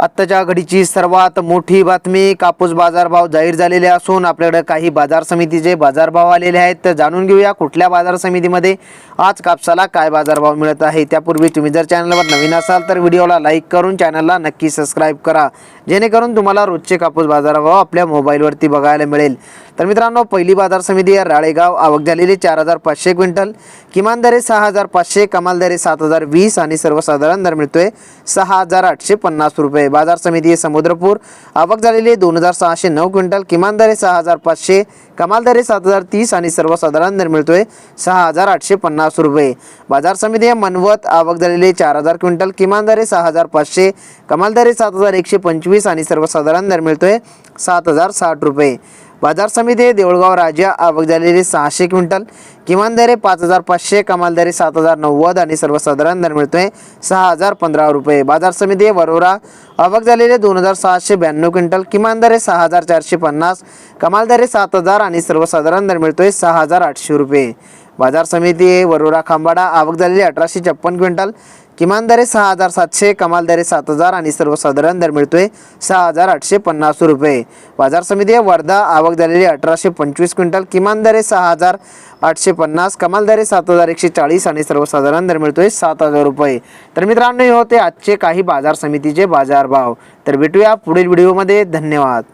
आत्ताच्या घडीची सर्वात मोठी बातमी कापूस बाजारभाव जाहीर झालेले असून आपल्याकडे काही बाजार समितीचे बाजारभाव आलेले आहेत. तर जाणून घेऊया कुठल्या बाजार समितीमध्ये आज कापसाला काय बाजारभाव मिळत आहे. त्यापूर्वी तुम्ही जर चॅनलवर नवीन असाल तर व्हिडिओला लाईक करून चॅनलला नक्की सबस्क्राईब करा. जेणेकरून तुम्हाला रोजचे कापूस बाजारभाव आपल्या मोबाईलवरती बघायला मिळेल. तर मित्रांनो पहिली बाजार समिती या राळेगाव. आवक झालेली चार हजार पाचशे क्विंटल. किमान दरे सहा हजार पाचशे कमाल दरे सात हजार वीस आणि सर्वसाधारण दर मिळतोय सहा हजार आठशे पन्नास रुपये. बाजार समिती समुद्रपूर. आवक झालेली दोन हजार सहाशे नऊ क्विंटल किमान दरे सहा हजार पाचशे कमाल दरे सात हजार तीस आणि सर्वसाधारण दर मिळतोय सहा हजार आठशे पन्नास रुपये. बाजार समिती मनवत आवक झालेली चार हजार क्विंटल किमान दरे सहा हजार पाचशे कमाल दरे सात हजार एकशे पंचवीस आणि सर्वसाधारण दर मिळतोय सात हजार साठ रुपये. बाजार समिती हे देऊळगाव राजा आवक झालेली सहाशे क्विंटल किमान दरे पाच हजार पाचशे कमाल दरे सात हजार नव्वद आणि सर्वसाधारण दर मिळतोय सहा हजार पंधरा रुपये. बाजार समिती हे वरोरा आवक झालेले दोन हजार सहाशे ब्याण्णव क्विंटल किमान दरे सहा हजार चारशे पन्नास कमाल दरे सात हजार आणि सर्वसाधारण दर मिळतोय सहा हजार आठशे रुपये. बाजार समिती आहे वरोरा खांबाडा आवक झालेली अठराशे छप्पन क्विंटल किमान दरे सहा हजार सातशे कमाल दरे सात हजार आणि सर्वसाधारण दर मिळतोय सहा हजार आठशे पन्नास रुपये. बाजार समिती आहे वर्धा आवक झालेली अठराशे पंचवीस क्विंटल किमान दरे सहा हजार आठशे पन्नास कमाल दरे सात हजार एकशे चाळीस आणि सर्वसाधारण दर मिळतोय सात हजार रुपये. तर मित्रांनो हे होते आजचे काही बाजार समितीचे बाजारभाव. तर भेटूया पुढील व्हिडिओमध्ये. धन्यवाद.